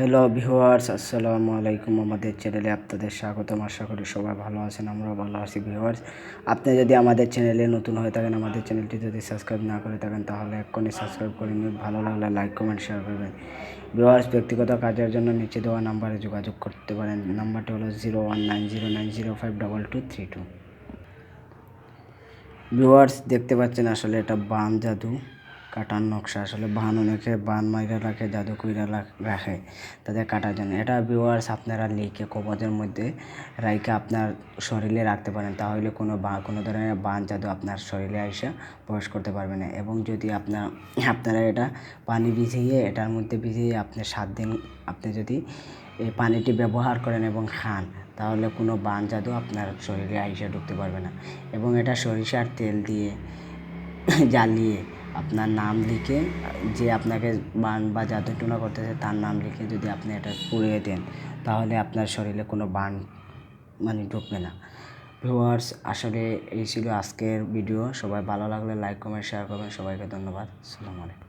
Hello viewers আসসালামু আলাইকুম আমাদের চ্যানেলে আপনাদের স্বাগতম। আশা করি সবাই ভালো আছেন, আমরাও ভালো আছি ভিউয়ার্স আপনি যদি আমাদের চ্যানেলে নতুন হয়ে থাকেন, আমাদের চ্যানেলটি যদি সাবস্ক্রাইব না করে থাকেন, তাহলে এক্ষুনি সাবস্ক্রাইব করে নিন। ভালো লাগলে লাইক কমেন্ট শেয়ার করবেন। ভিউয়ার্স ব্যক্তিগত কাজের জন্য নিচে দেওয়া নাম্বারে যোগাযোগ করতে পারেন। নাম্বারটি হলো zero one nine zero nine zero five double two three two viewers দেখতে পাচ্ছেন আসলে এটা বাম জাদু। কাটার নকশা। আসলে বান অনেকে বান মাইরা রাখে, জাদু কইরা রাখে তাদের কাটার জন্য। এটা ভিউয়ার্স আপনারা লিখে কবজের মধ্যে রাইকে আপনার শরীরে রাখতে পারেন। তাহলে কোনো বা, কোনো ধরনের বান, জাদু আপনার শরীরে এসে প্রবেশ করতে পারবে না। এবং যদি আপনার, আপনারা এটা পানি ভিজিয়ে, এটার মধ্যে ভিজিয়ে আপনি সাত দিন আপনি যদি এই পানিটি ব্যবহার করেন এবং খান, তাহলে কোনো বান, জাদু আপনার শরীরে আইসা ঢুকতে পারবে না। এবং এটা সরিষার তেল দিয়ে জ্বালিয়ে আপনার নাম লিখে, যে আপনাকে বান বা জাদু টোনা করতেছে তার নাম লিখে যদি আপনি এটা পুড়িয়ে দেন, তাহলে আপনার শরীরে কোনো বান মানে ঢুকবে না। ভিউয়ার্স, আসলে এই ছিল আজকের ভিডিও। সবাই ভালো লাগলে লাইক, কমেন্ট শেয়ার করবেন। সবাইকে ধন্যবাদ। আলাইকুম।